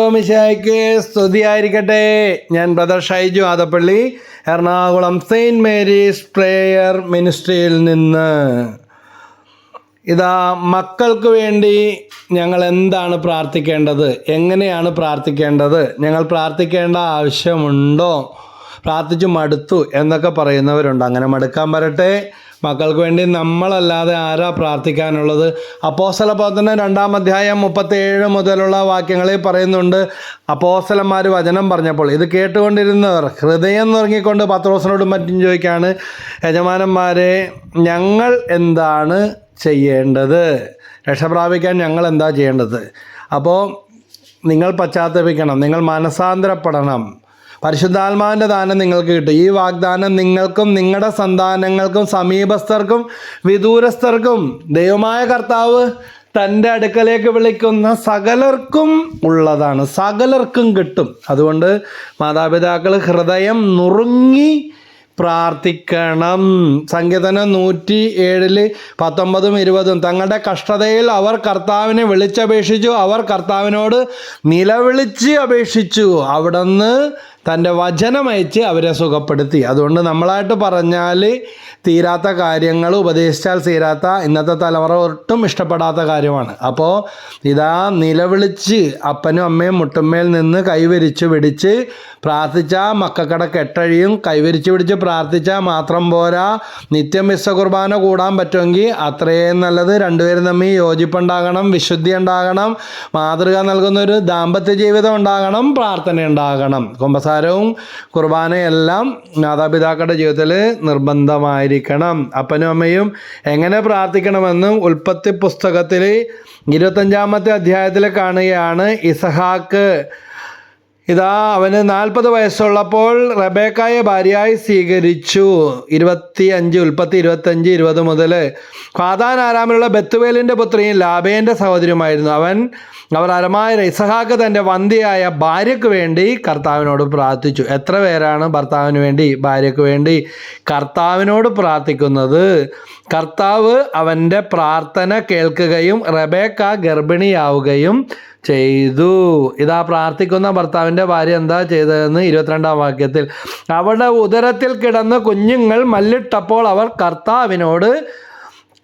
മിശായ്ക്ക് സ്തുതിയായിരിക്കട്ടെ. ഞാൻ brother Shaiju Adappally Ernakulam Saint Mary's prayer മിനിസ്ട്രിയിൽ നിന്ന്. ഇതാ മക്കൾക്ക് വേണ്ടി ഞങ്ങൾ എന്താണ് പ്രാർത്ഥിക്കേണ്ടത്? എങ്ങനെയാണ് പ്രാർത്ഥിക്കേണ്ടത്? ഞങ്ങൾ പ്രാർത്ഥിക്കേണ്ട ആവശ്യമുണ്ടോ? പ്രാർത്ഥിച്ചു മടുത്തു എന്നൊക്കെ പറയുന്നവരുണ്ട്. അങ്ങനെ മടുക്കാൻ വരട്ടെ. മക്കൾക്ക് വേണ്ടി നമ്മളല്ലാതെ ആരാ പ്രാർത്ഥിക്കാനുള്ളത്? അപ്പോസല പ്രവർത്തനം രണ്ടാം അധ്യായം മുപ്പത്തേഴ് മുതലുള്ള വാക്യങ്ങളിൽ പറയുന്നുണ്ട്. അപ്പോസലന്മാർ വചനം പറഞ്ഞപ്പോൾ ഇത് കേട്ടുകൊണ്ടിരുന്നവർ ഹൃദയം നുറങ്ങിക്കൊണ്ട് പത്രോസിനോടും മറ്റും ചോദിക്കാണ് യജമാനന്മാരെ ഞങ്ങൾ എന്താണ് ചെയ്യേണ്ടത്? രക്ഷപ്രാപിക്കാൻ ഞങ്ങൾ എന്താ ചെയ്യേണ്ടത്? അപ്പോൾ നിങ്ങൾ പശ്ചാത്തപിക്കണം നിങ്ങൾ മനസാന്തരപ്പെടണം പരിശുദ്ധാത്മാവിന്റെ ദാനം നിങ്ങൾക്ക് കിട്ടും. ഈ വാഗ്ദാനം നിങ്ങൾക്കും നിങ്ങളുടെ സന്താനങ്ങൾക്കും സമീപസ്ഥർക്കും വിദൂരസ്ഥർക്കും ദൈവമായ കർത്താവ് തന്റെ അടുക്കലേക്ക് വിളിക്കുന്ന സകലർക്കും ഉള്ളതാണ്. സകലർക്കും കിട്ടും. അതുകൊണ്ട് മാതാപിതാക്കൾ ഹൃദയം നുറുങ്ങി പ്രാർത്ഥിക്കണം. സങ്കീർത്തനം നൂറ്റി ഏഴിൽ പത്തൊമ്പതും ഇരുപതും. തങ്ങളുടെ കഷ്ടതയിൽ അവർ കർത്താവിനെ വിളിച്ചപേക്ഷിച്ചു. അവർ കർത്താവിനോട് നിലവിളിച്ച് അപേക്ഷിച്ചു. അവിടുന്ന് തന്റെ വചനമയച്ച് അവരെ സുഖപ്പെടുത്തി. അതുകൊണ്ട് നമ്മളായിട്ട് പറഞ്ഞാൽ തീരാത്ത കാര്യങ്ങൾ ഉപദേശിച്ചാൽ തീരാത്ത ഇന്നത്തെ തലമുറ ഒട്ടും ഇഷ്ടപ്പെടാത്ത കാര്യമാണ്. അപ്പോൾ ഇതാ നിലവിളിച്ച് അപ്പനും അമ്മയും മുട്ടുമ്മേൽ നിന്ന് കൈവരിച്ച് പിടിച്ച് പ്രാർത്ഥിച്ചാൽ മക്കക്കട കെട്ടഴിയും. കൈവരിച്ച് പിടിച്ച് പ്രാർത്ഥിച്ചാൽ മാത്രം പോരാ. നിത്യം വിശ്വ കുർബാന കൂടാൻ പറ്റുമെങ്കിൽ അത്രയും നല്ലത്. രണ്ടുപേരും തമ്മിൽ യോജിപ്പുണ്ടാകണം വിശുദ്ധി ഉണ്ടാകണം മാതൃക നൽകുന്ന ഒരു ദാമ്പത്യ ജീവിതം ഉണ്ടാകണം പ്രാർത്ഥന ഉണ്ടാകണം. കുമ്പസാരവും കുർബാനയെല്ലാം മാതാപിതാക്കളുടെ ജീവിതത്തിൽ നിർബന്ധമായിരിക്കണം അപ്പനും അമ്മയും എങ്ങനെ പ്രാർത്ഥിക്കണമെന്നും ഉൽപ്പത്തി പുസ്തകത്തിൽ ഇരുപത്തഞ്ചാമത്തെ അധ്യായത്തിൽ കാണുകയാണ് ഇസഹാക്ക്. ഇതാ അവന് നാൽപ്പത് വയസ്സുള്ളപ്പോൾ റബേക്കായെ ഭാര്യയായി സ്വീകരിച്ചു. ഇരുപത്തി അഞ്ച് ഉൽപ്പത്തി ഇരുപത്തഞ്ച് ഇരുപത് മുതൽ. ഖാദാൻ ആരാമിലുള്ള ബത്തുവേലിന്റെ പുത്രിയും ലാബേന്റെ സഹോദരിയുമായിരുന്നു. അവൻ അവർ അരമായ ഇസഹാക്ക് തന്റെ വന്ധ്യയായ ഭാര്യയ്ക്ക് വേണ്ടി കർത്താവിനോട് പ്രാർത്ഥിച്ചു. എത്ര പേരാണ് ഭർത്താവിന് വേണ്ടി ഭാര്യയ്ക്ക് വേണ്ടി കർത്താവിനോട് പ്രാർത്ഥിക്കുന്നത്? കർത്താവ് അവന്റെ പ്രാർത്ഥന കേൾക്കുകയും റബേക്ക ഗർഭിണിയാവുകയും ചെയ്തു. ഇതാ പ്രാർത്ഥിക്കുന്ന ഭർത്താവിന്റെ ഭാര്യ എന്താ ചെയ്തതെന്ന് ഇരുപത്തിരണ്ടാം വാക്യത്തിൽ. അവളുടെ ഉദരത്തിൽ കിടന്ന് കുഞ്ഞുങ്ങൾ മല്ലിട്ടപ്പോൾ അവർ കർത്താവിനോട്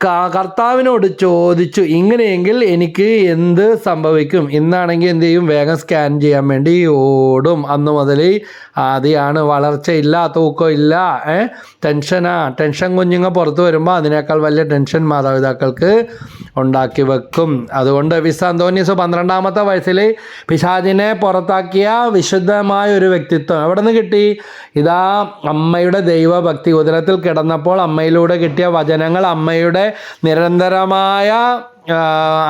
കർത്താവിനോട് ചോദിച്ചു ഇങ്ങനെയെങ്കിൽ എനിക്ക് എന്ത് സംഭവിക്കും? ഇന്നാണെങ്കിൽ എന്ത് ചെയ്യും? വേഗം സ്കാൻ ചെയ്യാൻ വേണ്ടി ഓടും. അന്ന് മുതൽ ആദ്യമാണ് വളർച്ചയില്ല തൂക്കമില്ല ഏ? ടെൻഷനാ ടെൻഷൻ കുഞ്ഞുങ്ങൾ പുറത്ത് വരുമ്പോൾ അതിനേക്കാൾ വലിയ ടെൻഷൻ മാതാപിതാക്കൾക്ക് ഉണ്ടാക്കി വെക്കും. അതുകൊണ്ട് വിസ് അന്തോനീസ് പന്ത്രണ്ടാമത്തെ വയസ്സിൽ പിശാചിനെ പുറത്താക്കിയ വിശുദ്ധമായ ഒരു വ്യക്തിത്വം എവിടെ നിന്ന് കിട്ടി? ഇതാ അമ്മയുടെ ദൈവഭക്തി. ഉദരത്തിൽ കിടന്നപ്പോൾ അമ്മയിലൂടെ കിട്ടിയ വചനങ്ങൾ അമ്മയുടെ നിരന്തരമായ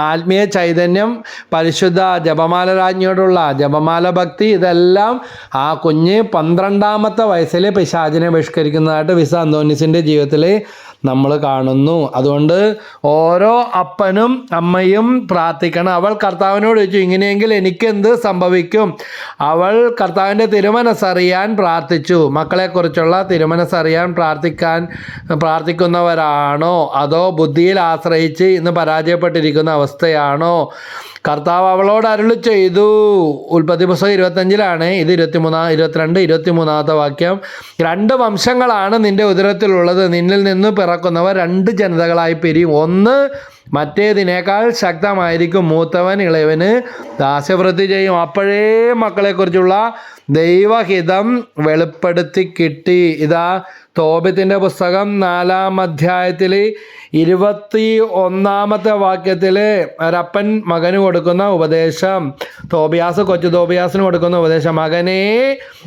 ആത്മീയ ചൈതന്യം പരിശുദ്ധ ജപമാല രാജ്ഞിയോടുള്ള ജപമാല ഭക്തി ഇതെല്ലാം ആ കുഞ്ഞ് പന്ത്രണ്ടാമത്തെ വയസ്സിൽ പിശാചിനെ ബഹിഷ്കരിക്കുന്നതായിട്ട് വിസ അന്തോനിസിന്റെ ജീവിതത്തിൽ നമ്മൾ കാണുന്നു. അതുകൊണ്ട് ഓരോ അപ്പനും അമ്മയും പ്രാർത്ഥിക്കണം. അവൾ കർത്താവിനോട് ചോദിച്ചു ഇങ്ങനെയെങ്കിൽ എനിക്കെന്ത് സംഭവിക്കും? അവൾ കർത്താവിന്റെ തിരുമനസ്സറിയാൻ പ്രാർത്ഥിച്ചു. മക്കളെക്കുറിച്ചുള്ള തിരുമനസ്സറിയാൻ പ്രാർത്ഥിക്കാൻ പ്രാർത്ഥിക്കുന്നവരാണോ? അതോ ബുദ്ധിയിൽ ആശ്രയിച്ച് ഇന്ന് പരാജയപ്പെട്ടിരിക്കുന്ന അവസ്ഥയാണോ? കർത്താവ് അവളോട് അരുളി ചെയ്തു. ഉൽപ്പത്തി പുസ്തകം ഇരുപത്തഞ്ചിലാണ്. ഇത് ഇരുപത്തിമൂന്നാ ഇരുപത്തിരണ്ട് ഇരുപത്തിമൂന്നാമത്തെ വാക്യം. രണ്ട് വംശങ്ങളാണ് നിന്റെ ഉദരത്തിലുള്ളത്. നിന്നിൽ നിന്ന് പിറക്കുന്നവർ രണ്ട് ജനതകളായി പിരിയും. ഒന്ന് മറ്റേതിനേക്കാൾ ശക്തമായിരിക്കും മൂത്തവൻ ഇളയവന് ദാസ്യവൃത്തി ചെയ്യും. അപ്പോഴേ മക്കളെക്കുറിച്ചുള്ള ദൈവഹിതം വെളിപ്പെടുത്തി കിട്ടി. ഇതാ തോബിത്തിന്റെ പുസ്തകം നാലാം അധ്യായത്തിൽ ഇരുപത്തി ഒന്നാമത്തെ വാക്യത്തിൽ ഒരപ്പൻ മകന് കൊടുക്കുന്ന ഉപദേശം തോബിയാസ് കൊച്ചു തോബിയാസിന് കൊടുക്കുന്ന ഉപദേശം മകനെ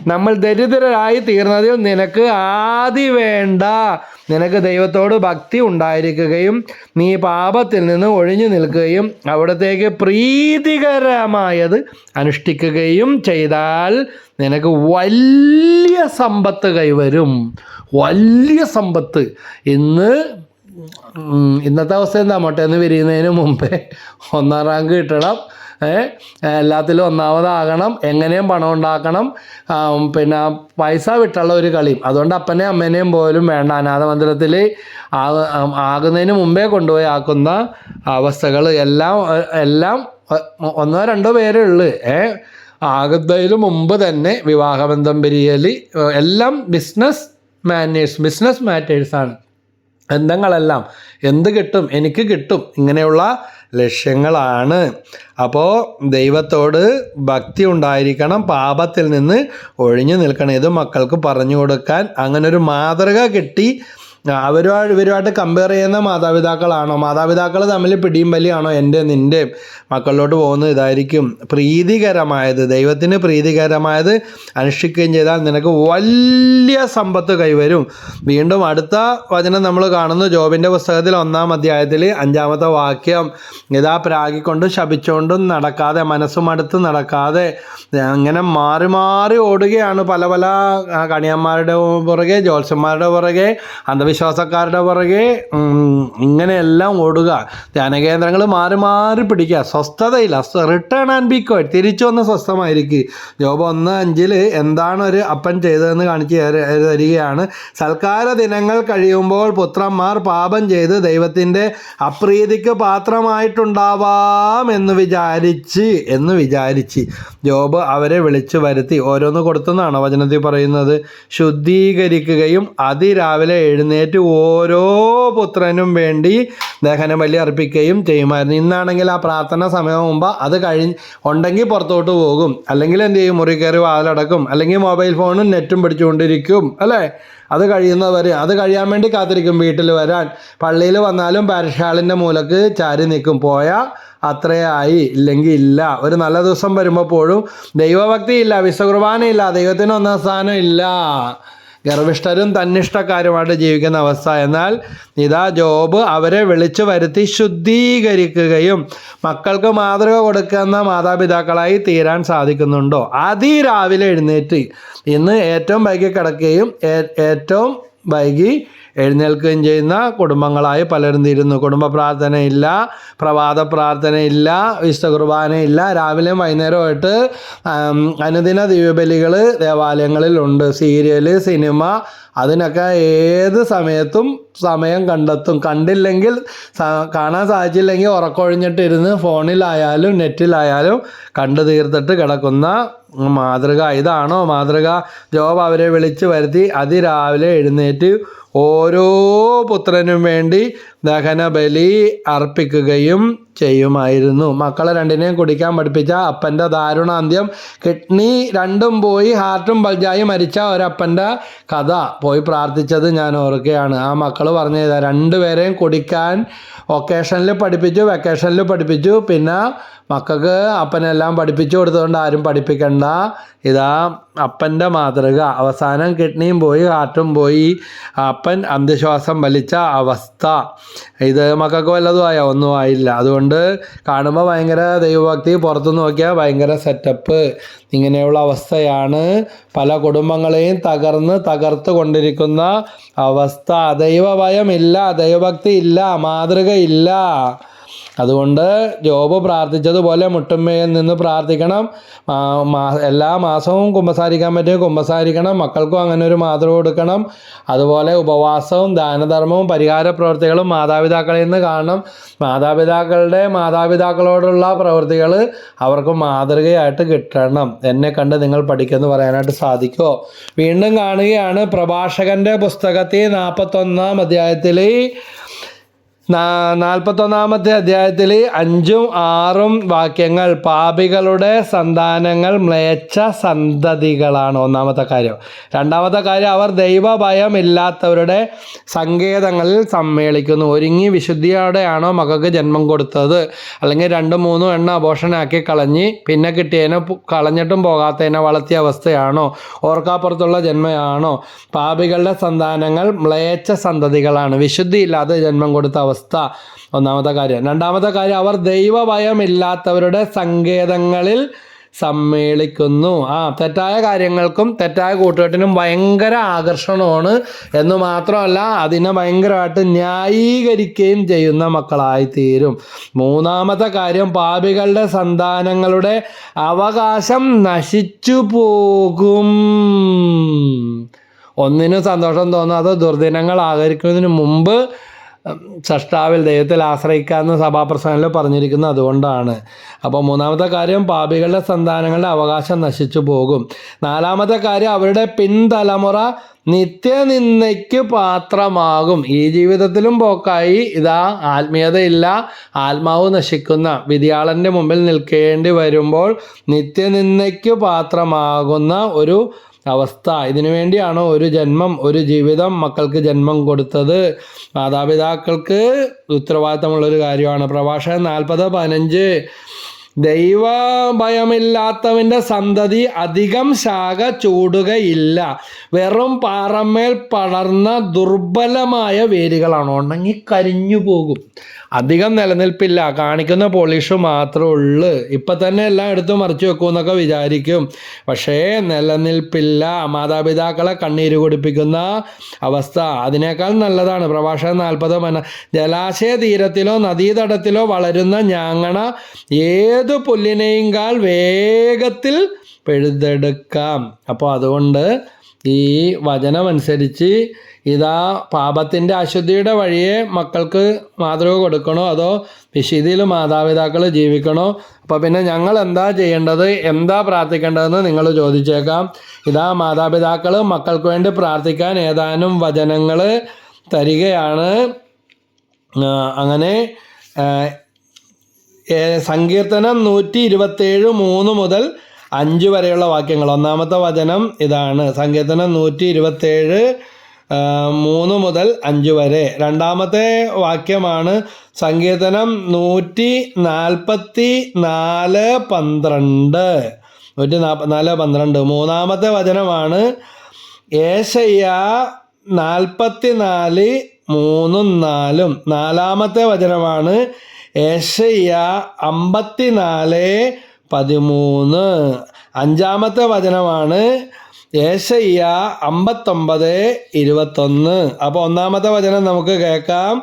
നമ്മൾ ദരിദ്രരായി തീർന്നതിൽ നിനക്ക് ആദി വേണ്ട. നിനക്ക് ദൈവത്തോട് ഭക്തി ഉണ്ടായിരിക്കുകയും നീ പാപത്തിൽ നിന്ന് ഒഴിഞ്ഞു നിൽക്കുകയും അവിടത്തേക്ക് പ്രീതികരമായത് അനുഷ്ഠിക്കുകയും ചെയ്താൽ നിനക്ക് വലിയ സമ്പത്ത് കൈവരും. വലിയ സമ്പത്ത്. ഇന്ന് ഇന്നത്തെ അവസ്ഥ എന്താ? മൊട്ടേന്ന് വിരിയുന്നതിന് മുമ്പേ ഒന്നാം റാങ്ക് കിട്ടണം. എല്ലാത്തിലും ഒന്നാമതാകണം. എങ്ങനെയും പണം ഉണ്ടാക്കണം. പിന്നെ പൈസ വിട്ടുള്ള ഒരു കളിയും. അതുകൊണ്ട് അപ്പനെയും അമ്മേനെയും പോലും വേണ്ട. അനാഥ മന്ദിരത്തിൽ ആകുന്നതിന് മുമ്പേ കൊണ്ടുപോയി ആക്കുന്ന അവസ്ഥകൾ എല്ലാം എല്ലാം ഒന്നോ രണ്ടോ പേരേ ഉള്ളൂ. ഏ ആകുന്നതിന് മുമ്പ് തന്നെ വിവാഹബന്ധം പിരിയൽ എല്ലാം ബിസിനസ് മാനേഴ്സ് ബിസിനസ് മാറ്റേഴ്സാണ് ബന്ധങ്ങളെല്ലാം എന്ത് കിട്ടും എനിക്ക് കിട്ടും ഇങ്ങനെയുള്ള ലക്ഷ്യങ്ങളാണ്. അപ്പോൾ ദൈവത്തോട് ഭക്തി ഉണ്ടായിരിക്കണം പാപത്തിൽ നിന്ന് ഒഴിഞ്ഞു നിൽക്കണം. ഇത് മക്കൾക്ക് പറഞ്ഞു കൊടുക്കാൻ അങ്ങനൊരു മാതൃക കിട്ടി. അവരുമായിട്ട് ഇവരുമായിട്ട് കമ്പയർ ചെയ്യുന്ന മാതാപിതാക്കളാണോ? മാതാപിതാക്കൾ തമ്മിൽ പിടിയും വലിയാണോ? എന്റെ നിന്റെ മക്കളിലോട്ട് പോകുന്നത് ഇതായിരിക്കും. പ്രീതികരമായത് ദൈവത്തിന് പ്രീതികരമായത് അനുഷ്ഠിക്കുകയും ചെയ്താൽ നിനക്ക് വലിയ സമ്പത്ത് കൈവരും. വീണ്ടും അടുത്ത വചനം നമ്മൾ കാണുന്നു ജോബിന്റെ പുസ്തകത്തിൽ ഒന്നാം അധ്യായത്തിൽ അഞ്ചാമത്തെ വാക്യം. ഇതാ പ്രാഗിക്കൊണ്ടും ശപിച്ചുകൊണ്ടും നടക്കാതെ മനസ്സുമടുത്ത് നടക്കാതെ അങ്ങനെ മാറി മാറി ഓടുകയാണ് പല പല കണിയന്മാരുടെ പുറകെ ജ്യോത്സ്യന്മാരുടെ പുറകെ അന്ധവിശ്വാസക്കാരുടെ പുറകെ ഇങ്ങനെയെല്ലാം ഓടുക. ധ്യാനകേന്ദ്രങ്ങൾ മാറി മാറി പിടിക്കുക. സ്വസ്ഥതയില്ല. റിട്ടേൺ ആൻഡ് ബി കോയിറ്റ് തിരിച്ചു വന്ന് സ്വസ്ഥമായിരിക്കും. ജോബ് ഒന്ന് അഞ്ചിൽ എന്താണ് ഒരു അപ്പൻ ചെയ്തതെന്ന് കാണിച്ച് തരികയാണ്. സൽക്കാര ദിനങ്ങൾ കഴിയുമ്പോൾ പുത്രന്മാർ പാപം ചെയ്ത് ദൈവത്തിന്റെ അപ്രീതിക്ക് പാത്രമായിട്ടുണ്ടാവാം എന്ന് വിചാരിച്ച് എന്ന് വിചാരിച്ച് ജോബ് അവരെ വിളിച്ചു വരുത്തി. ഓരോന്ന് കൊടുത്തെന്നാണ് വചനത്തിൽ പറയുന്നത്? ശുദ്ധീകരിക്കുകയും അതിരാവിലെ എഴുന്നേറ്റ് ഓരോ പുത്രനും വേണ്ടി ദഹനബലി അർപ്പിക്കുകയും ചെയ്യുമായിരുന്നു. ഇന്നാണെങ്കിൽ ആ പ്രാർത്ഥന സമയം മുമ്പ് അത് കഴിഞ്ഞ് ഉണ്ടെങ്കിൽ പുറത്തോട്ട് പോകും. അല്ലെങ്കിൽ എന്ത് ചെയ്യും? മുറി കയറി വാതിലടക്കും. അല്ലെങ്കിൽ മൊബൈൽ ഫോണും നെറ്റും പിടിച്ചുകൊണ്ടിരിക്കും. അല്ലേ? അത് കഴിയുന്നവരെ അത് കഴിയാൻ വേണ്ടി കാത്തിരിക്കും വീട്ടിൽ വരാൻ. പള്ളിയിൽ വന്നാലും പാരിഷാളിന്റെ മൂലക്ക് ചാരി നിൽക്കും. പോയാൽ അത്രയായി ഇല്ലെങ്കിൽ ഇല്ല. ഒരു നല്ല ദിവസം വരുമ്പോഴും പോഴും ദൈവഭക്തി ഇല്ല. വിശ്വകുർബാനയില്ല ദൈവത്തിന് ഒന്നാം സ്ഥാനം ഇല്ല. ഗർഭിഷ്ഠരും തന്നിഷ്ടക്കാരുമായിട്ട് ജീവിക്കുന്ന അവസ്ഥ. എന്നാൽ ഇതാ ജോബ് അവരെ വിളിച്ചു വരുത്തി ശുദ്ധീകരിക്കുകയും മക്കൾക്ക് മാതൃക കൊടുക്കുന്ന മാതാപിതാക്കളായി തീരാൻ സാധിക്കുന്നുണ്ടോ? അതിരാവിലെ എഴുന്നേറ്റ് ഇന്ന് ഏറ്റവും വൈകി കിടക്കുകയും ഏറ്റവും വൈകി എഴുന്നേൽക്കുകയും ചെയ്യുന്ന കുടുംബങ്ങളായി പലരും തീരുന്നു. കുടുംബ പ്രാർത്ഥനയില്ല പ്രഭാത പ്രാർത്ഥനയില്ല വിശുദ്ധ കുർബാനയില്ല. രാവിലെയും വൈകുന്നേരമായിട്ട് അനുദിന ദിവ്യബലികൾ ദേവാലയങ്ങളിലുണ്ട്. സീരിയൽ സിനിമ അതിനൊക്കെ ഏത് സമയത്തും സമയം കണ്ടെത്തും. കണ്ടില്ലെങ്കിൽ കാണാൻ സാധിച്ചില്ലെങ്കിൽ ഉറക്കൊഴിഞ്ഞിട്ടിരുന്ന് ഫോണിലായാലും നെറ്റിലായാലും കണ്ടു തീർത്തിട്ട് കിടക്കുന്ന മാതൃക. ഇതാണോ മാതൃക? ജോബ് അവരെ വിളിച്ചു വരുത്തി അതിരാവിലെ എഴുന്നേറ്റ് ഓരോ പുത്രനും വേണ്ടി ദഹനബലി അർപ്പിക്കുകയും ചെയ്യുമായിരുന്നു. മക്കളെ രണ്ടിനെയും കുടിക്കാൻ പഠിപ്പിച്ച അപ്പന്റെ ദാരുണാന്ത്യം. കിഡ്നി രണ്ടും പോയി ഹാർട്ടും ബൾജായി മരിച്ച ഒരപ്പന്റെ കഥ പോയി പ്രാർത്ഥിച്ചത് ഞാൻ ഓർക്കുകയാണ്. ആ മക്കൾ പറഞ്ഞു രണ്ടുപേരെയും കുടിക്കാൻ ഒക്കേഷനിൽ പഠിപ്പിച്ചു വെക്കേഷനിൽ പഠിപ്പിച്ചു. പിന്നെ മക്കൾക്ക് അപ്പനെല്ലാം പഠിപ്പിച്ചു കൊടുത്തുകൊണ്ട് ആരും പഠിപ്പിക്കണ്ട. ഇതാ അപ്പന്റെ മാതൃക. അവസാനം കിഡ്നിയും പോയി ഹാർട്ടും പോയി. അപ്പൻ അന്ധശ്വാസം വലിച്ച അവസ്ഥ. ഇത് മക്കൾക്ക് വല്ലതും ആയോ ഒന്നും ആയില്ല. അതുകൊണ്ട് കാണുമ്പോൾ ഭയങ്കര ദൈവഭക്തി പുറത്തു നോക്കിയാൽ ഭയങ്കര സെറ്റപ്പ്. ഇങ്ങനെയുള്ള അവസ്ഥയാണ് പല കുടുംബങ്ങളെയും തകർന്ന് തകർത്ത് കൊണ്ടിരിക്കുന്ന അവസ്ഥ. ദൈവഭയമില്ല ദൈവഭക്തി ഇല്ല മാതൃകയില്ല അതുകൊണ്ട് ജോബ് പ്രാർത്ഥിച്ചതുപോലെ മുട്ടുമ്മയിൽ നിന്ന് പ്രാർത്ഥിക്കണം. എല്ലാ മാസവും കുമ്പസാരിക്കാൻ പറ്റും. കുമ്പസാരിക്കണം. മക്കൾക്കും അങ്ങനെ ഒരു മാതൃക കൊടുക്കണം. അതുപോലെ ഉപവാസവും ദാനധർമ്മവും പരിഹാര പ്രവൃത്തികളും മാതാപിതാക്കളിൽ നിന്ന് കാണണം. മാതാപിതാക്കളുടെ മാതാപിതാക്കളോടുള്ള പ്രവൃത്തികൾ അവർക്ക് മാതൃകയായിട്ട് കിട്ടണം. എന്നെ കണ്ട് നിങ്ങൾ പഠിക്കുമെന്ന് പറയാനായിട്ട് സാധിക്കുമോ വീണ്ടും കാണുകയാണ് പ്രഭാഷകന്റെ പുസ്തകത്തിൽ നാൽപ്പത്തൊന്നാം അധ്യായത്തിൽ നാൽപ്പത്തൊന്നാമത്തെ അധ്യായത്തിൽ അഞ്ചും ആറും വാക്യങ്ങൾ പാപികളുടെ സന്താനങ്ങൾ മ്ലേച്ഛ സന്തതികളാണ് ഒന്നാമത്തെ കാര്യം. രണ്ടാമത്തെ കാര്യം അവർ ദൈവഭയം ഇല്ലാത്തവരുടെ സങ്കേതങ്ങളിൽ സമ്മേളിക്കുന്നു. ഒരുങ്ങി വിശുദ്ധിയോടെയാണോ മകൾക്ക് ജന്മം കൊടുത്തത്? അല്ലെങ്കിൽ രണ്ടും മൂന്നും എണ്ണ അപോഷണാക്കി കളഞ്ഞ് പിന്നെ കിട്ടിയതിനെ കളഞ്ഞിട്ടും പോകാത്തതിനെ വളർത്തിയ അവസ്ഥയാണോ? ഓർക്കാപ്പുറത്തുള്ള ജന്മയാണോ? പാപികളുടെ സന്താനങ്ങൾ മ്ലേച്ഛ സന്തതികളാണ്. വിശുദ്ധിയില്ലാതെ ജന്മം കൊടുത്ത അവസ്ഥ ഒന്നാമത്തെ കാര്യം. രണ്ടാമത്തെ കാര്യം അവർ ദൈവഭയമില്ലാത്തവരുടെ സങ്കേതങ്ങളിൽ സമ്മേളിക്കുന്നു. ആ തെറ്റായ കാര്യങ്ങൾക്കും തെറ്റായ കൂട്ടുകെട്ടിനും ഭയങ്കര ആകർഷണമാണ് എന്ന് മാത്രമല്ല അതിനെ ഭയങ്കരമായിട്ട് ന്യായീകരിക്കുകയും ചെയ്യുന്ന മക്കളായി തീരും മൂന്നാമത്തെ കാര്യം പാപികളുടെ സന്താനങ്ങളുടെ അവകാശം നശിച്ചു പോകും. ഒന്നിനും സന്തോഷം തോന്നാതെ ദുർദിനങ്ങൾ ആകരിക്കുന്നതിന് മുമ്പ് സൃഷ്ടാവിൽ ദൈവത്തിൽ ആശ്രയിക്കാമെന്ന് സഭാപ്രസംഗത്തിൽ പറഞ്ഞിരിക്കുന്നത് അതുകൊണ്ടാണ്. അപ്പോൾ മൂന്നാമത്തെ കാര്യം പാപികളുടെ സന്താനങ്ങളുടെ അവകാശം നശിച്ചു പോകും. നാലാമത്തെ കാര്യം അവരുടെ പിൻതലമുറ നിത്യനിന്ദയ്ക്ക് പാത്രമാകും. ഈ ജീവിതത്തിലും പോക്കായി. ഇതാ ആത്മീയതയില്ല ആത്മാവ് നശിക്കുന്ന വിധിയാളന്റെ മുമ്പിൽ നിൽക്കേണ്ടി വരുമ്പോൾ നിത്യനിന്ദയ്ക്ക് പാത്രമാകുന്ന ഒരു അവസ്ഥ. ഇതിനു വേണ്ടിയാണ് ഒരു ജന്മം ഒരു ജീവിതം മക്കൾക്ക് ജന്മം കൊടുത്തത്? മാതാപിതാക്കൾക്ക് ഉത്തരവാദിത്തമുള്ളൊരു കാര്യമാണ്. പ്രഭാഷകൻ നാൽപ്പത് പതിനഞ്ച്. ദൈവ ഭയമില്ലാത്തവന്റെ സന്തതി അധികം ശാഖ ചൂടുകയില്ല. വെറും പാറമേൽ പടർന്ന ദുർബലമായ വേരുകളാണ്. ഉണങ്ങി കരിഞ്ഞു പോകും. അധികം നിലനിൽപ്പില്ല. കാണിക്കുന്ന പോളിഷ് മാത്രമേ ഉള്ളൂ. ഇപ്പം തന്നെ എല്ലാം എടുത്ത് മറിച്ച് വെക്കുമെന്നൊക്കെ വിചാരിക്കും. പക്ഷേ നിലനിൽപ്പില്ല. മാതാപിതാക്കളെ കണ്ണീര് കുടിപ്പിക്കുന്ന അവസ്ഥ അതിനേക്കാൾ നല്ലതാണ്. പ്രഭാഷണം നാൽപ്പത് മന ജലാശയ തീരത്തിലോ നദീതടത്തിലോ വളരുന്ന ഞാങ്ങണ ഏത് പുല്ലിനെയും കാൽ വേഗത്തിൽ പിഴുതെടുക്കാം. അപ്പോൾ അതുകൊണ്ട് ഈ വചനമനുസരിച്ച് ഇതാ പാപത്തിന്റെ അശുദ്ധിയുടെ വഴിയെ മക്കൾക്ക് മാതൃക കൊടുക്കണോ? അതോ വിശുദ്ധിയിൽ മാതാപിതാക്കൾ ജീവിക്കണോ? അപ്പോൾ പിന്നെ ഞങ്ങൾ എന്താ ചെയ്യേണ്ടത്? എന്താ പ്രാർത്ഥിക്കേണ്ടതെന്ന് നിങ്ങൾ ചോദിച്ചേക്കാം. ഇതാ മാതാപിതാക്കൾ മക്കൾക്ക് വേണ്ടി പ്രാർത്ഥിക്കാൻ ഏതാനും വചനങ്ങൾ തരികയാണ്. അങ്ങനെ സങ്കീർത്തനം നൂറ്റി ഇരുപത്തേഴ് മൂന്ന് മുതൽ അഞ്ച് വരെയുള്ള വാക്യങ്ങൾ. ഒന്നാമത്തെ വചനം ഇതാണ്. സങ്കീർത്തനം നൂറ്റി ഇരുപത്തേഴ് മൂന്ന് മുതൽ അഞ്ച് വരെ. രണ്ടാമത്തെ വാക്യമാണ് സങ്കീർത്തനം നൂറ്റി നാൽപ്പത്തി നാല് പന്ത്രണ്ട്. നൂറ്റി നാൽപ്പത്തിനാല് പന്ത്രണ്ട്. മൂന്നാമത്തെ വചനമാണ് ഏശയ്യ നാൽപ്പത്തി നാല് മൂന്നും നാലും. നാലാമത്തെ വചനമാണ് ഏശയ്യ അമ്പത്തിനാല് പതിമൂന്ന്. അഞ്ചാമത്തെ വചനമാണ് ഏശയ്യ അമ്പത്തൊമ്പത് ഇരുപത്തൊന്ന്. അപ്പോൾ ഒന്നാമത്തെ വചനം നമുക്ക് കേൾക്കാം.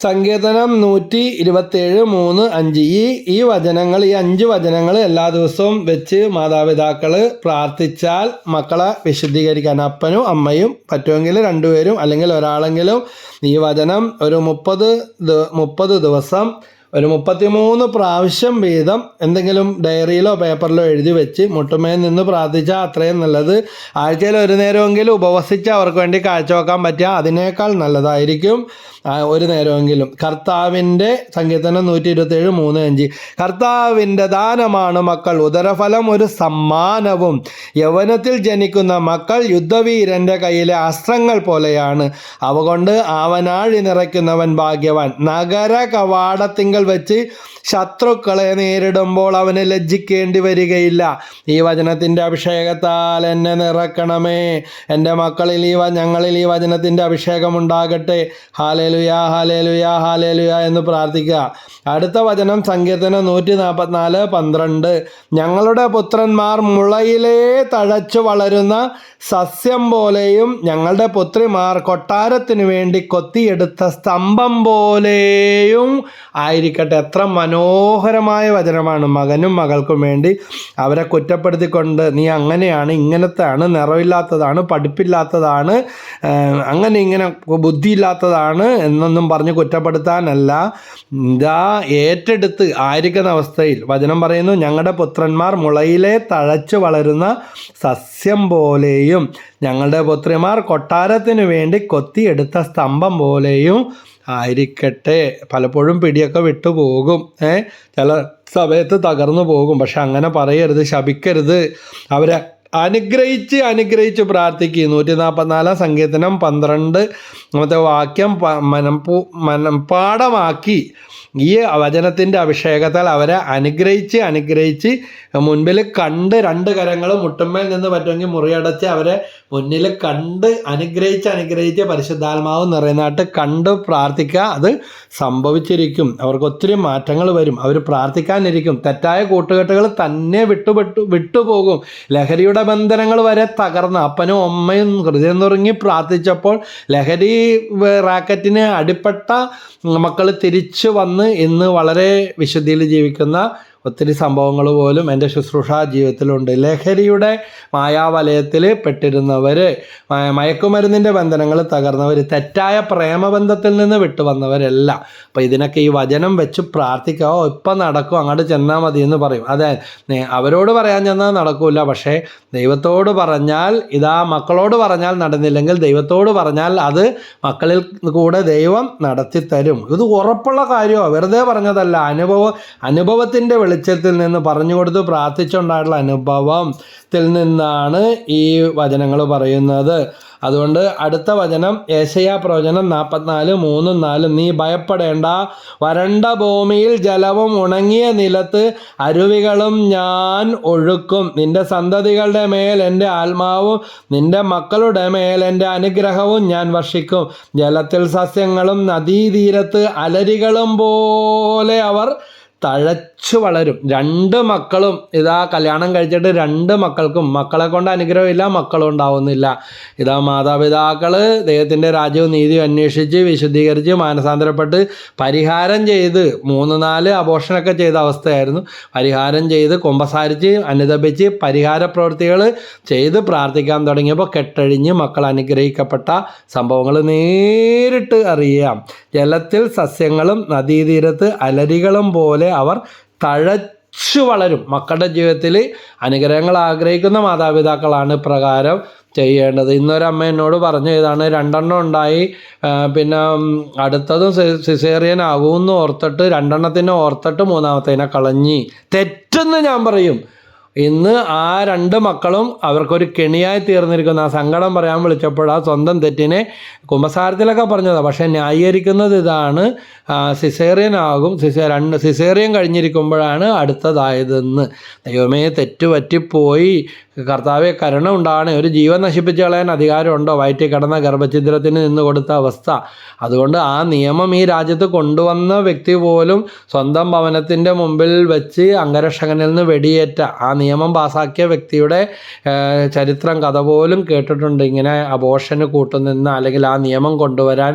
സങ്കീർത്തനം നൂറ്റി ഇരുപത്തേഴ് മൂന്ന് അഞ്ച്. ഈ ഈ വചനങ്ങൾ ഈ അഞ്ച് വചനങ്ങൾ എല്ലാ ദിവസവും വെച്ച് മാതാപിതാക്കൾ പ്രാർത്ഥിച്ചാൽ മക്കളെ വിശുദ്ധീകരിക്കാൻ അപ്പനും അമ്മയും പറ്റുമെങ്കിൽ രണ്ടുപേരും അല്ലെങ്കിൽ ഒരാളെങ്കിലും ഈ വചനം ഒരു മുപ്പത് മുപ്പത് ദിവസം ഒരു മുപ്പത്തിമൂന്ന് പ്രാവശ്യം വീതം എന്തെങ്കിലും ഡയറിയിലോ പേപ്പറിലോ എഴുതി വെച്ച് മുട്ടുമേൽ നിന്ന് പ്രാർത്ഥിച്ചാൽ അത്രയും നല്ലത്. ആഴ്ചയിൽ ഒരു നേരമെങ്കിലും ഉപവസിച്ച് അവർക്ക് വേണ്ടി കാഴ്ചവെക്കാൻ പറ്റിയാൽ അതിനേക്കാൾ നല്ലതായിരിക്കും. ഒരു നേരമെങ്കിലും. കർത്താവിന്റെ സങ്കീർത്തനം നൂറ്റി ഇരുപത്തേഴ് മൂന്ന് അഞ്ച്. കർത്താവിന്റെ ദാനമാണ് മക്കൾ. ഉദരഫലം ഒരു സമ്മാനവും. യൗവനത്തിൽ ജനിക്കുന്ന മക്കൾ യുദ്ധവീരന്റെ കയ്യിലെ അസ്ത്രങ്ങൾ പോലെയാണ്. അവകൊണ്ട് ആവനാഴി നിറയ്ക്കുന്നവൻ ഭാഗ്യവാൻ. നഗര കവാടത്തിങ്കൽ വെച്ച് ശത്രുക്കളെ നേരിടുമ്പോൾ അവന് ലജ്ജിക്കേണ്ടി വരികയില്ല. ഈ വചനത്തിന്റെ അഭിഷേകത്താൽ എന്നെ നിറക്കണമേ. എന്റെ മക്കളിൽ ഈ ഞങ്ങളിൽ ഈ വചനത്തിന്റെ അഭിഷേകം ഉണ്ടാകട്ടെ. ഹാലേലുയാ ഹാലേലുയാ ഹാലേലുയാ എന്ന് പ്രാർത്ഥിക്കുക. അടുത്ത വചനം സങ്കീർത്തനം നൂറ്റി നാൽപ്പത്തിനാല് പന്ത്രണ്ട്. ഞങ്ങളുടെ പുത്രന്മാർ മുളയിലേ തഴച്ചു വളരുന്ന സസ്യം പോലെയും ഞങ്ങളുടെ പുത്രിമാർ കൊട്ടാരത്തിനു വേണ്ടി കൊത്തിയെടുത്ത സ്തംഭം പോലെയും ആയിരിക്കട്ടെ എത്ര മനോഹരമായ വചനമാണ് മകനും മകൾക്കും വേണ്ടി അവരെ കുറ്റപ്പെടുത്തിക്കൊണ്ട് നീ അങ്ങനെയാണ് ഇങ്ങനത്തെയാണ് നിറവില്ലാത്തതാണ് പഠിപ്പില്ലാത്തതാണ് അങ്ങനെ ഇങ്ങനെ ബുദ്ധിയില്ലാത്തതാണ് എന്നൊന്നും പറഞ്ഞ് കുറ്റപ്പെടുത്താനല്ല. ഇതാ ഏറ്റെടുത്ത് ആയിരിക്കുന്ന അവസ്ഥയിൽ വചനം പറയുന്നു ഞങ്ങളുടെ പുത്രന്മാർ മുളയിലെ തഴച്ചു വളരുന്ന സസ്യം പോലെയും ഞങ്ങളുടെ പുത്രിമാർ കൊട്ടാരത്തിനു വേണ്ടി കൊത്തിയെടുത്ത സ്തംഭം പോലെയും ആയിരിക്കട്ടെ. പലപ്പോഴും പിടിയൊക്കെ വിട്ടുപോകും. ഏ? ചില സമയത്ത് തകർന്നു പോകും. പക്ഷെ അങ്ങനെ പറയരുത് ശപിക്കരുത്. അവരെ അനുഗ്രഹിച്ച് അനുഗ്രഹിച്ച് പ്രാർത്ഥിക്കുക നൂറ്റി നാൽപ്പത്തിനാലാം സങ്കീർത്തനം പന്ത്രണ്ട്. മറ്റേ വാക്യം പ- മനംപൂ മനംപാഠമാക്കി. ഈ വചനത്തിന്റെ അഭിഷേകത്താൽ അവരെ അനുഗ്രഹിച്ച് അനുഗ്രഹിച്ച് മുൻപിൽ കണ്ട് രണ്ട് കരങ്ങൾ മുട്ടുമ്മേൽ നിന്ന് പറ്റുമെങ്കിൽ മുറിയടച്ച് അവരെ മുന്നിൽ കണ്ട് അനുഗ്രഹിച്ച് അനുഗ്രഹിച്ച് പരിശുദ്ധാത്മാവ് നിറയുന്നതായിട്ട് കണ്ട് പ്രാർത്ഥിക്കുക. അത് സംഭവിച്ചിരിക്കും. അവർക്ക് ഒത്തിരി മാറ്റങ്ങൾ വരും. അവർ പ്രാർത്ഥിക്കാനിരിക്കും. തെറ്റായ കൂട്ടുകെട്ടുകൾ തന്നെ വിട്ടുപെട്ടു വിട്ടുപോകും. ലഹരിയുടെ ബന്ധനങ്ങൾ വരെ തകർന്ന് അപ്പനും അമ്മയും ഹൃദയം നുറുങ്ങി പ്രാർത്ഥിച്ചപ്പോൾ ലഹരി റാക്കറ്റിന് അടിപ്പെട്ട മക്കൾ തിരിച്ചു വന്ന് ഇന്ന് വളരെ വിശുദ്ധിയിൽ ജീവിക്കുന്ന ഒത്തിരി സംഭവങ്ങൾ പോലും എന്റെ ശുശ്രൂഷ ജീവിതത്തിലുണ്ട്. ലഹരിയുടെ മായാവലയത്തിൽ പെട്ടിരുന്നവർ മയക്കുമരുന്നിന്റെ ബന്ധനങ്ങൾ തകർന്നവർ തെറ്റായ പ്രേമബന്ധത്തിൽ നിന്ന് വിട്ടു വന്നവരല്ല അപ്പോൾ ഇതിനൊക്കെ ഈ വചനം വെച്ച് പ്രാർത്ഥിക്കുക ഓ ഇപ്പം നടക്കും അങ്ങോട്ട് ചെന്നാൽ മതി എന്ന് പറയും. അതെ അവരോട് പറയാൻ ചെന്നാൽ നടക്കൂല പക്ഷേ ദൈവത്തോട് പറഞ്ഞാൽ ഇതാ മക്കളോട് പറഞ്ഞാൽ നടന്നില്ലെങ്കിൽ ദൈവത്തോട് പറഞ്ഞാൽ അത് മക്കളിൽ കൂടെ ദൈവം നടത്തി തരും ഇത് ഉറപ്പുള്ള കാര്യമാണ് വെറുതെ പറഞ്ഞതല്ല. അനുഭവം അനുഭവത്തിന്റെ വെളിച്ചത്തിൽ നിന്ന് പറഞ്ഞു കൊടുത്ത് പ്രാർത്ഥിച്ചുണ്ടായിട്ടുള്ള അനുഭവത്തിൽ നിന്നാണ് ഈ വചനങ്ങൾ പറയുന്നത്. അതുകൊണ്ട് അടുത്ത വചനം ഏശയാ പ്രവചനം നാൽപ്പത്തിനാല് മൂന്നും നാലും. നീ ഭയപ്പെടേണ്ട വരണ്ട ഭൂമിയിൽ ജലവും ഉണങ്ങിയ നിലത്ത് അരുവികളും ഞാൻ ഒഴുക്കും. നിന്റെ സന്തതികളുടെ മേൽ എന്റെ ആത്മാവും നിന്റെ മക്കളുടെ മേൽ എന്റെ അനുഗ്രഹവും ഞാൻ വർഷിക്കും. ജലത്തിൽ സസ്യങ്ങളും നദീതീരത്ത് അലരികളും പോലെ അവർ തഴച്ചു വളരും. രണ്ട് മക്കളും ഇതാ കല്യാണം കഴിച്ചിട്ട് രണ്ട് മക്കൾക്കും മക്കളെ കൊണ്ട് അനുഗ്രഹമില്ല മക്കളും ഉണ്ടാവുന്നില്ല. ഇതാ മാതാപിതാക്കൾ ദൈവത്തിന്റെ രാജ്യവും നീതിയും അന്വേഷിച്ച് വിശുദ്ധീകരിച്ച് മാനസാന്തരപ്പെട്ട് പരിഹാരം ചെയ്ത് മൂന്ന് നാല് അബോഷനൊക്കെ ചെയ്ത അവസ്ഥയായിരുന്നു. പരിഹാരം ചെയ്ത് കുമ്പസാരിച്ച് അനുദപിച്ച് പരിഹാര പ്രവൃത്തികൾ ചെയ്ത് പ്രാർത്ഥിക്കാൻ തുടങ്ങിയപ്പോൾ കെട്ടഴിഞ്ഞ് മക്കൾ അനുഗ്രഹിക്കപ്പെട്ട സംഭവങ്ങൾ നേരിട്ട് അറിയാം. ജലത്തിൽ സസ്യങ്ങളും നദീതീരത്ത് അലരികളും പോലെ അവർ തഴച്ചു വളരും. മക്കളുടെ ജീവിതത്തിൽ അനുഗ്രഹങ്ങൾ ആഗ്രഹിക്കുന്ന മാതാപിതാക്കളാണ് പ്രകാരം ചെയ്യേണ്ടത്. ഇന്നൊരമ്മ എന്നോട് പറഞ്ഞു ഇതാണ് രണ്ടെണ്ണം ഉണ്ടായി. പിന്നെ അടുത്തതും സിസേറിയൻ ആകുമെന്ന് ഓർത്തിട്ട് രണ്ടെണ്ണത്തിനെ ഓർത്തിട്ട് മൂന്നാമത്തേനെ കളഞ്ഞി. തെറ്റെന്ന് ഞാൻ പറയും. ഇന്ന് ആ രണ്ട് മക്കളും അവർക്കൊരു കെണിയായി തീർന്നിരിക്കുന്ന. ആ സങ്കടം പറയാൻ വിളിച്ചപ്പോൾ ആ സ്വന്തം തെറ്റിനെ കുമ്പസാരത്തിലൊക്കെ പറഞ്ഞതാണ് പക്ഷേ ന്യായീകരിക്കുന്നത് ഇതാണ്. സിസേറിയൻ ആകും. സിസേ രണ്ട് സിസേറിയൻ കഴിഞ്ഞിരിക്കുമ്പോഴാണ് അടുത്തതായതെന്ന്. ദൈവമേ തെറ്റ് പറ്റിപ്പോയി കർത്താവെ കരുണ ഉണ്ടാണ് ഒരു ജീവൻ നശിപ്പിച്ച് കളയാൻ അധികാരമുണ്ടോ വയറ്റിൽ കടന്ന ഗർഭഛിദ്രത്തിന് നിന്ന് കൊടുത്ത അവസ്ഥ. അതുകൊണ്ട് ആ നിയമം ഈ രാജ്യത്ത് കൊണ്ടുവന്ന വ്യക്തി പോലും സ്വന്തം ഭവനത്തിന്റെ മുമ്പിൽ വെച്ച് അംഗരക്ഷകനിൽ നിന്ന് വെടിയേറ്റ ആ നിയമം പാസാക്കിയ വ്യക്തിയുടെ ചരിത്രം കഥ പോലും കേട്ടിട്ടുണ്ട്. ഇങ്ങനെ അബോഷന് കൂട്ടുനിന്ന് അല്ലെങ്കിൽ ആ നിയമം കൊണ്ടുവരാൻ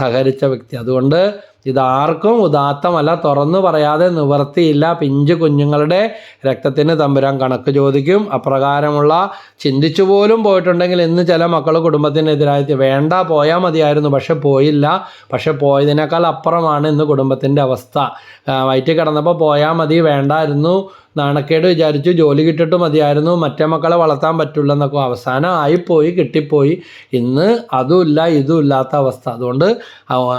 സഹകരിച്ച വ്യക്തി. അതുകൊണ്ട് ഇതാർക്കും ഉദാത്തമല്ല തുറന്നു പറയാതെ നിവർത്തിയില്ല. പിഞ്ചു കുഞ്ഞുങ്ങളുടെ രക്തത്തിന് തമ്പുരാൻ കണക്ക് ചോദിക്കും. അപ്രകാരമുള്ള ചിന്തിച്ചു പോലും പോയിട്ടുണ്ടെങ്കിൽ ഇന്ന് ചില മക്കൾ കുടുംബത്തിനെതിരായി വേണ്ട പോയാൽ മതിയായിരുന്നു. പക്ഷെ പോയില്ല. പക്ഷെ പോയതിനേക്കാൾ അപ്പുറമാണ് ഇന്ന് കുടുംബത്തിന്റെ അവസ്ഥ. വയറ്റിൽ കിടന്നപ്പോൾ പോയാൽ മതി വേണ്ടായിരുന്നു. നാണക്കേട് വിചാരിച്ചു ജോലി കിട്ടിയിട്ട് മതിയായിരുന്നു. മറ്റേ മക്കളെ വളർത്താൻ പറ്റില്ല എന്നൊക്കെ അവസാനം ആയിപ്പോയി കിട്ടിപ്പോയി. ഇന്ന് അതുമില്ല ഇതും ഇല്ലാത്ത അവസ്ഥ. അതുകൊണ്ട്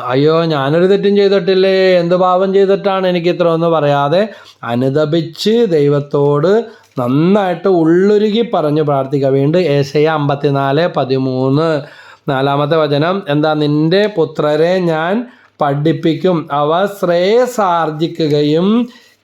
അയ്യോ ഞാനൊരു തെറ്റും ചെയ്തിട്ടില്ലേ? എന്ത് പാപം ചെയ്തിട്ടാണ് എനിക്ക് ഇത്ര എന്ന് പറയാതെ അനുദപിച്ച് ദൈവത്തോട് നന്നായിട്ട് ഉള്ളൊരുകി പറഞ്ഞ് പ്രാർത്ഥിക്കുക. വീണ്ടും ഏശയ അമ്പത്തിനാല് പതിമൂന്ന്. നാലാമത്തെ വചനം എന്താ നിന്റെ പുത്രരെ ഞാൻ പഠിപ്പിക്കും. അവ ശ്രേയസാർജിക്കുകയും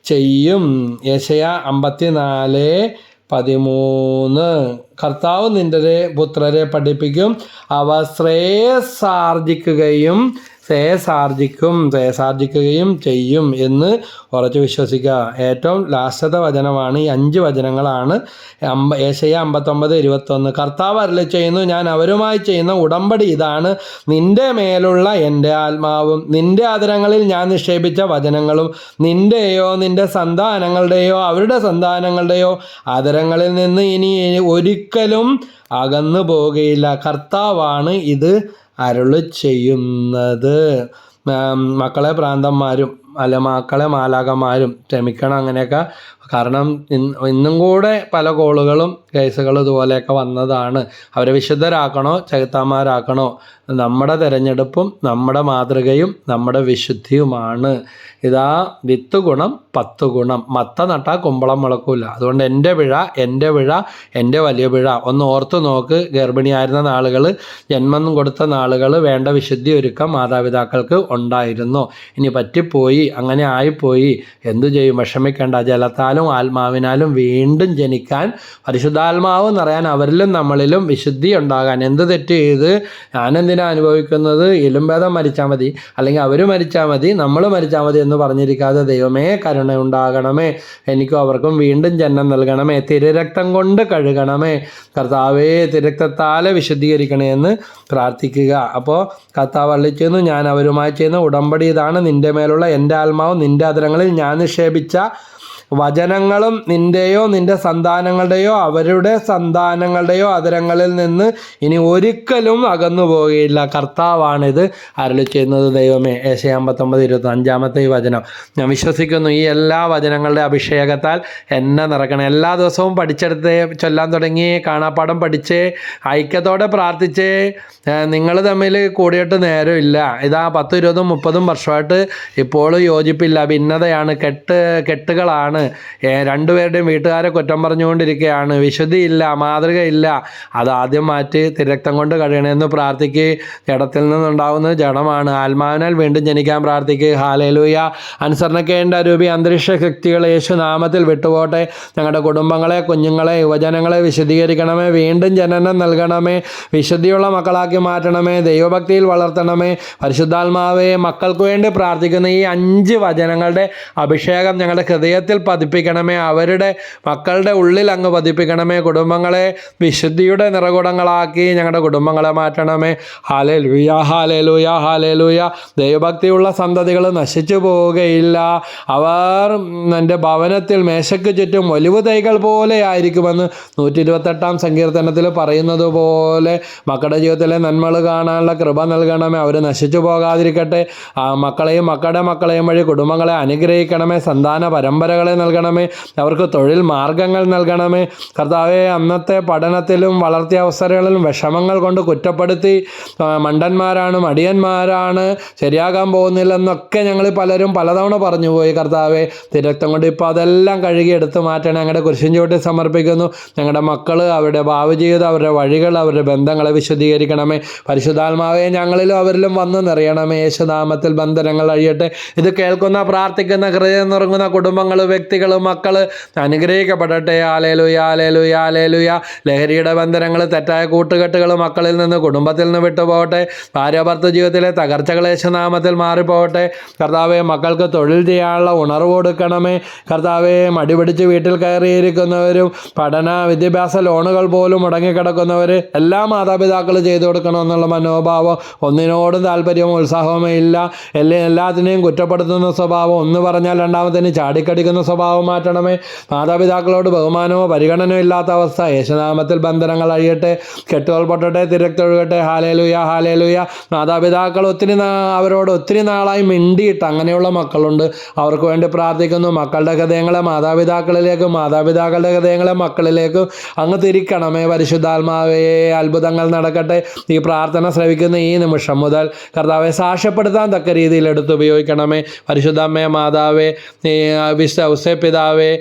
ചെയ്യും. യേശയ അമ്പത്തിനാല് പതിമൂന്ന്. കർത്താവ് നിന്റെ പുത്രരെ പഠിപ്പിക്കും. അവ ശ്രേയസാർജിക്കുകയും ശ്രേയസാർജിക്കും ശ്രേയസാർജിക്കുകയും ചെയ്യും എന്ന് ഉറച്ചു വിശ്വസിക്കുക. ഏറ്റവും ലാസ്റ്റത്തെ വചനമാണ് ഈ അഞ്ച് വചനങ്ങളാണ്. അമ്പ ഏശയ അമ്പത്തൊമ്പത് ഇരുപത്തൊന്ന്. കർത്താവ് അരളി ചെയ്യുന്നു ഞാൻ അവരുമായി ചെയ്യുന്ന ഉടമ്പടി ഇതാണ്. നിന്റെ മേലുള്ള എന്റെ ആത്മാവും. നിന്റെ ആദരങ്ങളിൽ ഞാൻ നിക്ഷേപിച്ച വചനങ്ങളും നിന്റെയോ നിന്റെ സന്താനങ്ങളുടെയോ അവരുടെ സന്താനങ്ങളുടെയോ ആദരങ്ങളിൽ നിന്ന് ഇനി ഒരിക്കലും അകന്നു പോകുകയില്ല കർത്താവാണ് ഇത് അരുളി ചെയ്യുന്നത്. മക്കളെ പ്രാന്തന്മാരും അല്ല മക്കളെ മാലാഖമാരും ക്ഷമിക്കണം അങ്ങനെയൊക്കെ. കാരണം ഇന്നും കൂടെ പല കോളുകളും കേസുകളും ഇതുപോലെയൊക്കെ വന്നതാണ്. അവരെ വിശുദ്ധരാക്കണോ? ചെകുത്താന്മാരാക്കണോ നമ്മുടെ തിരഞ്ഞെടുപ്പും നമ്മുടെ മാതൃകയും നമ്മുടെ വിശുദ്ധിയുമാണ്. ഇതാ വിത്ത് ഗുണം പത്ത് ഗുണം മത്ത നട്ടാൽ കുമ്പളം മുളക്കൂല. അതുകൊണ്ട് എന്റെ പിഴ എന്റെ പിഴ എന്റെ വലിയ പിഴ. ഒന്ന് ഓർത്ത് നോക്ക് ഗർഭിണിയായിരുന്ന നാളുകൾ ജന്മം കൊടുത്ത നാളുകൾ വേണ്ട വിശുദ്ധി ഒരുക്കം മാതാപിതാക്കൾക്ക് ഉണ്ടായിരുന്നു. ഇനി പറ്റിപ്പോയി അങ്ങനെ ആയിപ്പോയി. എന്തു ചെയ്യും? വിഷമിക്കേണ്ട. ജലത്താലും ആത്മാവിനാലും വീണ്ടും ജനിക്കാൻ പരിശുദ്ധാത്മാവ് നിറയാൻ അവരിലും നമ്മളിലും വിശുദ്ധി ഉണ്ടാകാൻ. എന്ത് തെറ്റ് ചെയ്ത് ഞാനെന്തിനാ അനുഭവിക്കുന്നത്? ഇലുംഭേദം മരിച്ചാൽ മതി. അല്ലെങ്കിൽ അവർ മരിച്ചാൽ മതി നമ്മൾ മരിച്ചാൽ മതി എന്ന് പറഞ്ഞിരിക്കാതെ ദൈവമേ കരുണ ഉണ്ടാകണമേ. എനിക്കും അവർക്കും വീണ്ടും ജന്മം നൽകണമേ. തിരുരക്തം കൊണ്ട് കഴുകണമേ. കർത്താവേ തിരക്തത്താലെ വിശുദ്ധീകരിക്കണേ എന്ന് പ്രാർത്ഥിക്കുക. അപ്പോൾ കർത്താവ് അള്ളിച്ചെന്ന് ഞാൻ അവരുമായി ചെയ്യുന്ന ഉടമ്പടി ഇതാണ്. നിന്റെ മേലുള്ള എന്റെ ആത്മാവ് നിന്റെ അതിരങ്ങളിൽ ഞാൻ നിക്ഷേപിച്ച വചനങ്ങളും നിന്റെയോ നിന്റെ സന്താനങ്ങളുടെയോ അവരുടെ സന്താനങ്ങളുടെയോ അതരങ്ങളിൽ നിന്ന് ഇനി ഒരിക്കലും അകന്നു പോകുകയില്ല കർത്താവാണിത് അരളി ചെയ്യുന്നത് ദൈവമേ. ഏശ അമ്പത്തൊമ്പത് ഇരുപത്തി അഞ്ചാമത്തെ ഈ വചനം. ഞാൻ വിശ്വസിക്കുന്നു ഈ എല്ലാ വചനങ്ങളുടെ അഭിഷേകത്താൽ എന്നെ നിറക്കണം. എല്ലാ ദിവസവും പഠിച്ചെടുത്ത് ചൊല്ലാൻ തുടങ്ങി കാണാപ്പാടം പഠിച്ച് ഐക്യത്തോടെ പ്രാർത്ഥിച്ച് നിങ്ങൾ തമ്മിൽ കൂടിയിട്ട് നേരമില്ല. ഇതാ പത്തും ഇരുപതും മുപ്പതും വർഷമായിട്ട് ഇപ്പോൾ യോജിപ്പില്ല. ഭിന്നതയാണ് കെട്ട് കെട്ടുകളാണ് ഏ, രണ്ടുപേരുടെയും വീട്ടുകാരെ കുറ്റം പറഞ്ഞുകൊണ്ടിരിക്കുകയാണ്. വിശുദ്ധിയില്ല മാതൃകയില്ല. അത് ആദ്യം മാറ്റി തിരക്തം കൊണ്ട് കഴിയണമെന്ന് പ്രാർത്ഥിക്കുക ജഡത്തിൽ നിന്നുണ്ടാവുന്നത് ജഡമാണ്. ആത്മാവിനാൽ വീണ്ടും ജനിക്കാൻ പ്രാർത്ഥിക്കുക ഹാലേലൂയ അനുസരണക്കേണ്ട രൂപി അന്തരീക്ഷ ശക്തികൾ യേശു നാമത്തിൽ വിട്ടുപോട്ടെ. ഞങ്ങളുടെ കുടുംബങ്ങളെ കുഞ്ഞുങ്ങളെ യുവജനങ്ങളെ വിശദീകരിക്കണമേ വീണ്ടും ജനനം നൽകണമേ. വിശുദ്ധിയുള്ള മക്കളാക്കി മാറ്റണമേ. ദൈവഭക്തിയിൽ വളർത്തണമേ. പരിശുദ്ധാത്മാവെ മക്കൾക്ക് വേണ്ടി പ്രാർത്ഥിക്കുന്ന ഈ അഞ്ച് വചനങ്ങളുടെ അഭിഷേകം ഞങ്ങളുടെ ഹൃദയത്തിൽ പതിപ്പിക്കണമേ. അവരുടെ മക്കളുടെ ഉള്ളിൽ അങ്ങ് പതിപ്പിക്കണമേ. കുടുംബങ്ങളെ വിശുദ്ധിയുടെ നിറകുടങ്ങളാക്കി ഞങ്ങളുടെ കുടുംബങ്ങളെ മാറ്റണമേ. ഹാലേ ലൂയ ഹാലേ ലൂയ ഹാലേ ലൂയ ദൈവഭക്തിയുള്ള സന്തതികൾ നശിച്ചു പോവുകയില്ല. അവർ എന്റെ ഭവനത്തിൽ മേശയ്ക്ക് ചുറ്റും ഒലിവ് തൈകൾ പോലെ ആയിരിക്കുമെന്ന് നൂറ്റി ഇരുപത്തെട്ടാം സങ്കീർത്തനത്തിൽ പറയുന്നത് പോലെ മക്കളുടെ ജീവിതത്തിലെ നന്മകൾ കാണാനുള്ള കൃപ നൽകണമേ. അവർ നശിച്ചു പോകാതിരിക്കട്ടെ. മക്കളെയും മക്കളുടെ മക്കളെയും വഴി കുടുംബങ്ങളെ അനുഗ്രഹിക്കണമേ. സന്താന പരമ്പരകളെ നൽകണമേ. അവർക്ക് തൊഴിൽ മാർഗങ്ങൾ നൽകണമേ. കർത്താവെ അന്നത്തെ പഠനത്തിലും വളർത്തിയ അവസരങ്ങളിലും വിഷമങ്ങൾ കൊണ്ട് കുറ്റപ്പെടുത്തി മണ്ടന്മാരാണ് മടിയന്മാരാണ് ശരിയാകാൻ പോകുന്നില്ലെന്നൊക്കെ ഞങ്ങൾ പലരും പലതവണ പറഞ്ഞു പോയി കർത്താവെ. തിരക്തം കൊണ്ട് ഇപ്പോൾ അതെല്ലാം കഴുകി എടുത്തു മാറ്റണം. ഞങ്ങളുടെ കുരിശിൻ ചുവട്ടി സമർപ്പിക്കുന്നു. ഞങ്ങളുടെ മക്കൾ അവരുടെ ഭാവി ജീവിതം അവരുടെ വഴികൾ അവരുടെ ബന്ധങ്ങളെ വിശദീകരിക്കണമേ പരിശുദ്ധാത്മാവെ ഞങ്ങളിലും അവരിലും വന്ന് നിറയണമേ. യേശുനാമത്തിൽ ബന്ധനങ്ങൾ അഴിയട്ടെ. ഇത് കേൾക്കുന്ന പ്രാർത്ഥിക്കുന്ന ഹൃദയം നിറങ്ങുന്ന കുടുംബങ്ങൾ വ്യക്തികൾ മക്കൾ അനുഗ്രഹിക്കപ്പെടട്ടെ. ആലേലുയ ആലേലുയ ആലേലുയ ലഹരിയുടെ ബന്ധനങ്ങൾ തെറ്റായ കൂട്ടുകെട്ടുകൾ മക്കളിൽ നിന്ന് കുടുംബത്തിൽ നിന്ന് വിട്ടുപോകട്ടെ. ഭാര്യാഭർത്ത ജീവിതത്തിലെ തകർച്ചകൾ യേശുനാമത്തിൽ മാറിപ്പോകട്ടെ. കർത്താവെ മക്കൾക്ക് തൊഴിൽ ചെയ്യാനുള്ള ഉണർവ് കൊടുക്കണമേ. കർത്താവെ മടി പിടിച്ച് വീട്ടിൽ കയറിയിരിക്കുന്നവരും പഠന വിദ്യാഭ്യാസ ലോണുകൾ പോലും മുടങ്ങിക്കിടക്കുന്നവർ എല്ലാ മാതാപിതാക്കൾ ചെയ്തു കൊടുക്കണമെന്നുള്ള മനോഭാവം ഒന്നിനോടും താല്പര്യവും ഉത്സാഹവുമേ ഇല്ല. എല്ലാ എല്ലാത്തിനെയും കുറ്റപ്പെടുത്തുന്ന സ്വഭാവം ഒന്ന് പറഞ്ഞാൽ രണ്ടാമത്തിന് ചാടിക്കടിക്കുന്ന സ്വഭാവം മാറ്റണമേ. മാതാപിതാക്കളോട് ബഹുമാനമോ പരിഗണനയോ ഇല്ലാത്ത അവസ്ഥ. യേശുനാമത്തിൽ ബന്ധനങ്ങൾ അഴിയട്ടെ. കെട്ടുകൾ പൊട്ടട്ടെ. തിരക്കൊഴുകട്ടെ. Hallelujah hallelujah. മാതാപിതാക്കൾ ഒത്തിരി അവരോട് ഒത്തിരി നാളായി മിണ്ടിയിട്ട് അങ്ങനെയുള്ള മക്കളുണ്ട്. അവർക്ക് വേണ്ടി പ്രാർത്ഥിക്കുന്നു. മക്കളുടെ ഹൃദയങ്ങളെ മാതാപിതാക്കളിലേക്കും മാതാപിതാക്കളുടെ ഹൃദയങ്ങളെ മക്കളിലേക്കും അങ്ങ് തിരിക്കണമേ. പരിശുദ്ധാത്മാവേ അത്ഭുതങ്ങൾ നടക്കട്ടെ. ഈ പ്രാർത്ഥന ശ്രവിക്കുന്ന ഈ നിമിഷം മുതൽ കർത്താവെ സാക്ഷ്യപ്പെടുത്താൻ തക്ക രീതിയിൽ എടുത്ത് ഉപയോഗിക്കണമേ. പരിശുദ്ധമ്മേ മാതാവേ വിശുദ്ധ ഔസേ പിതാവേ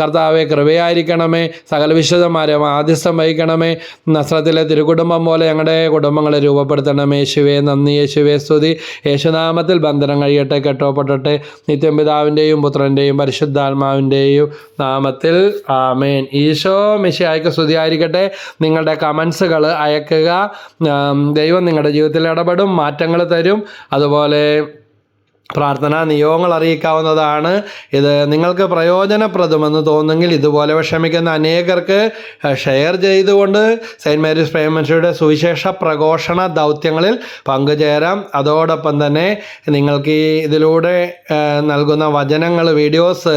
കർത്താവെ കൃപയായിരിക്കണമേ. സകല വിശുദ്ധന്മാരെ ആദ്യസ്ഥം വഹിക്കണമേ. നസ്രത്തിലെ തിരുകുടുംബം പോലെ ഞങ്ങളുടെ കുടുംബങ്ങളെ രൂപപ്പെടുത്തണമേ. യേശുവേ നന്ദി യേശുവേ സ്തുതി. യേശുനാമത്തിൽ ബന്ധനം കഴിയട്ടെ കെട്ടോപ്പെടട്ടെ നിത്യം പിതാവിന്റെയും പുത്രന്റെയും പരിശുദ്ധാത്മാവിന്റെയും നാമത്തിൽ ആമേൻ. ഈശോ മിശിയായിക്ക് സ്തുതിയായിരിക്കട്ടെ. നിങ്ങളുടെ കമൻസുകൾ അയക്കുക. ദൈവം നിങ്ങളുടെ ജീവിതത്തിൽ ഇടപെടും മാറ്റങ്ങൾ തരും. അതുപോലെ പ്രാർത്ഥനാ നിയോഗങ്ങൾ അറിയിക്കാവുന്നതാണ്. ഇത് നിങ്ങൾക്ക് പ്രയോജനപ്രദമെന്ന് തോന്നുമെങ്കിൽ ഇതുപോലെ വിഷമിക്കുന്ന അനേകർക്ക് ഷെയർ ചെയ്തുകൊണ്ട് സെയിന്റ് മേരീസ് പ്രേമൻഷിയുടെ സുവിശേഷ പ്രഘോഷണ ദൗത്യങ്ങളിൽ പങ്കുചേരാം. അതോടൊപ്പം തന്നെ നിങ്ങൾക്ക് ഈ ഇതിലൂടെ നൽകുന്ന വചനങ്ങൾ വീഡിയോസ്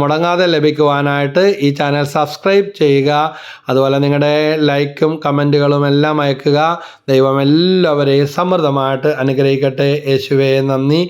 മുടങ്ങാതെ ലഭിക്കുവാനായിട്ട് ഈ ചാനൽ സബ്സ്ക്രൈബ് ചെയ്യുക. അതുപോലെ നിങ്ങളുടെ ലൈക്കും കമന്റുകളും എല്ലാം അയക്കുക. ദൈവം എല്ലാവരെയും സമൃദ്ധമായിട്ട് അനുഗ്രഹിക്കട്ടെ. യേശുവേ നന്ദി.